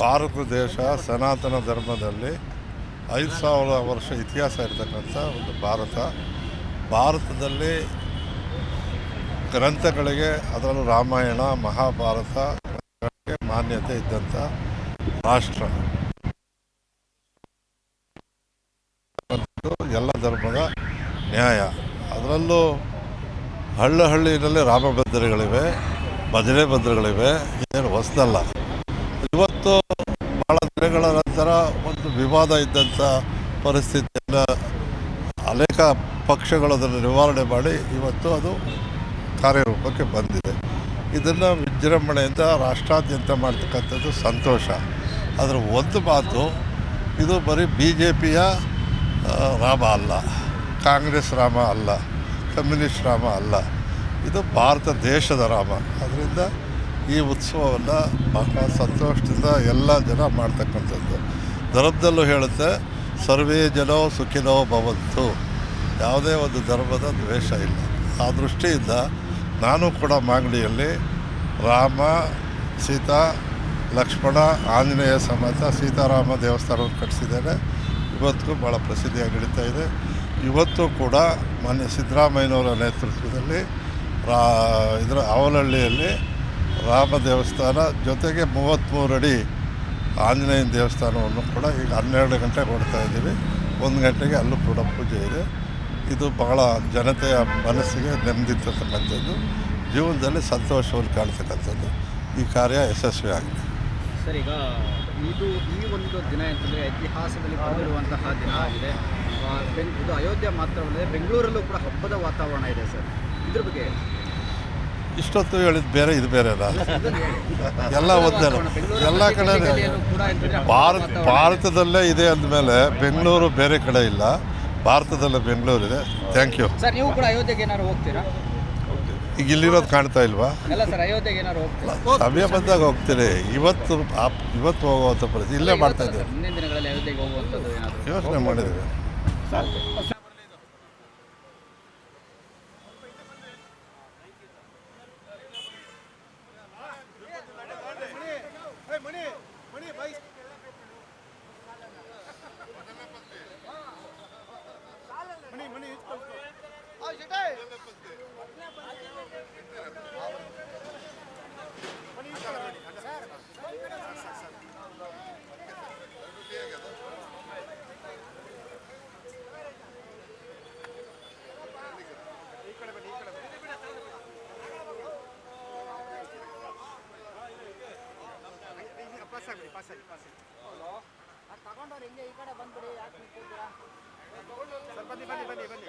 ಭಾರತ ದೇಶ ಸನಾತನ ಧರ್ಮದಲ್ಲಿ ಐದು ಸಾವಿರ ವರ್ಷ ಇತಿಹಾಸ ಇರತಕ್ಕಂಥ ಒಂದು ಭಾರತ. ಭಾರತದಲ್ಲಿ ಗ್ರಂಥಗಳಿಗೆ ಅದರಲ್ಲೂ ರಾಮಾಯಣ, ಮಹಾಭಾರತ ಮಾನ್ಯತೆ ಇದ್ದಂಥ ರಾಷ್ಟ್ರ. ಎಲ್ಲ ಧರ್ಮದ ನ್ಯಾಯ. ಅದರಲ್ಲೂ ಹಳ್ಳ ಹಳ್ಳಿನಲ್ಲಿ ರಾಮಭದ್ರಗಳಿವೆ ಭಜನೆ ಭದ್ರಗಳಿವೆ ಏನು ಹೊಸದಲ್ಲ. ಇವತ್ತು ಭಾಳ ದಿನಗಳ ನಂತರ ಒಂದು ವಿವಾದ ಇದ್ದಂಥ ಪರಿಸ್ಥಿತಿಯನ್ನು ಅನೇಕ ಪಕ್ಷಗಳು ಅದನ್ನು ನಿವಾರಣೆ ಮಾಡಿ ಇವತ್ತು ಅದು ಕಾರ್ಯರೂಪಕ್ಕೆ ಬಂದಿದೆ. ಇದನ್ನು ವಿಜೃಂಭಣೆಯಿಂದ ರಾಷ್ಟ್ರಾದ್ಯಂತ ಮಾಡ್ತಕ್ಕಂಥದ್ದು ಸಂತೋಷ. ಅದರ ಒಂದು ಮಾತು, ಇದು ಬರೀ ಬಿ ಜೆ ಪಿಯ ರಾಮ ಅಲ್ಲ, ಕಾಂಗ್ರೆಸ್ ರಾಮ ಅಲ್ಲ, ಕಮ್ಯುನಿಸ್ಟ್ ರಾಮ ಅಲ್ಲ, ಇದು ಭಾರತ ದೇಶದ ರಾಮ. ಅದರಿಂದ ಈ ಉತ್ಸವವನ್ನು ಬಹಳ ಸಂತೋಷದಿಂದ ಎಲ್ಲ ಜನ ಮಾಡ್ತಕ್ಕಂಥದ್ದು. ಧರ್ಮದಲ್ಲೂ ಹೇಳುತ್ತೆ, ಸರ್ವೇ ಜನೋ ಸುಖಿನೋ ಭವಂತು. ಯಾವುದೇ ಒಂದು ಧರ್ಮದ ದ್ವೇಷ ಇಲ್ಲ. ಆ ದೃಷ್ಟಿಯಿಂದ ನಾನು ಕೂಡ ಮಾಗಡಿಯಲ್ಲಿ ರಾಮ, ಸೀತಾ, ಲಕ್ಷ್ಮಣ, ಆಂಜನೇಯ ಸಮೇತ ಸೀತಾರಾಮ ದೇವಸ್ಥಾನವನ್ನು ಕಟ್ಟಿಸಿದ್ದೇನೆ. ಇವತ್ತಿಗೂ ಭಾಳ ಪ್ರಸಿದ್ಧಿಯಾಗಿ ನಡೀತಾ ಇದೆ. ಇವತ್ತು ಕೂಡ ಮೊನ್ನೆ ಸಿದ್ದರಾಮಯ್ಯನವರ ನೇತೃತ್ವದಲ್ಲಿ ರಾ, ಇದರ ಅವಲಹಳ್ಳಿಯಲ್ಲಿ ರಾಮ ದೇವಸ್ಥಾನ ಜೊತೆಗೆ ಮೂವತ್ತ್ಮೂರು ಅಡಿ ಆಂಜನೇಯನ ದೇವಸ್ಥಾನವನ್ನು ಕೂಡ ಈಗ ಹನ್ನೆರಡು ಗಂಟೆಗೆ ಇದ್ದೀವಿ. ಒಂದು ಗಂಟೆಗೆ ಅಲ್ಲೂ ಕೂಡ ಪೂಜೆ ಇದೆ. ಇದು ಬಹಳ ಜನತೆಯ ಮನಸ್ಸಿಗೆ ನೆಮ್ಮದಿ ತರ್ತಕ್ಕಂಥದ್ದು ಜೀವನದಲ್ಲಿ ಸಂತೋಷವನ್ನು ಕಾಣ್ತಕ್ಕಂಥದ್ದು. ಈ ಕಾರ್ಯ ಯಶಸ್ವಿ ಆಗಿದೆ. ಸರ್ ಈಗ ಇದು ಈ ಒಂದು ದಿನ ಅಂತಂದರೆ ಇತಿಹಾಸದಲ್ಲಿ ಬಂದಿರುವಂತಹ ದಿನ ಆಗಿದೆ. ಬೆಂಗ್ ಇದು ಅಯೋಧ್ಯೆ ಮಾತ್ರವಲ್ಲದೆ ಬೆಂಗಳೂರಲ್ಲೂ ಕೂಡ ಹಬ್ಬದ ವಾತಾವರಣ ಇದೆ ಸರ್. ಇದ್ರ ಬಗ್ಗೆ ಇಷ್ಟೊತ್ತು ಹೇಳಿದ್ ಬೇರೆ ಇದು ಬೇರೆ ಎಲ್ಲ ಒಂದೇ. ಎಲ್ಲ ಕಡೆ ಕೂಡ ಭಾರತ ಭಾರತದಲ್ಲೇ ಇದೆ ಅಂದಮೇಲೆ ಬೆಂಗಳೂರು ಬೇರೆ ಕಡೆ ಇಲ್ಲ. ಭಾರತದಲ್ಲೇ ಬೆಂಗಳೂರು ಇದೆ ಥ್ಯಾಂಕ್ ಯು ಸರ್ ನೀವು ಕೂಡ ಅಯೋಧ್ಯೆಗೆ ಏನಾದ್ರು ಹೋಗ್ತೀರಾ? ಈಗ ಇಲ್ಲಿರೋದು ಕಾಣ್ತಾ ಇಲ್ವಾ? ಅಲ್ಲ ಸರ್ ಅಯೋಧ್ಯೆಗೆ ಏನಾದ್ರು ಹೋಗ್ತೀರಾ? ಸಮಯ ಬಂದಾಗ ಹೋಗ್ತೀನಿ ಇವತ್ತು ಆ- ಇವತ್ತು ಹೋಗುವಂಥ ಪರಿಸ್ಥಿತಿ ಇಲ್ಲೇ ಮಾಡ್ತಾ ಇದ್ದೇವೆ ಮುಂದಿನ ದಿನಗಳಲ್ಲಿ ಅಯೋಧ್ಯೆಗೆ ಹೋಗುವಂಥದ್ದು ಏನಾದರೂ ಯೋಚನೆ ಮಾಡಿದ್ದೇವೆ. ತಗೊಂಡವ್ರು ಹಿಂಗೆ ಈ ಕಡೆ ಬಂದ್ಬಿಡಿ ಯಾಕೆ ನಿಂತಿದ್ದೀರಾ? ಬನ್ನಿ ಬನ್ನಿ ಬನ್ನಿ ಬನ್ನಿ.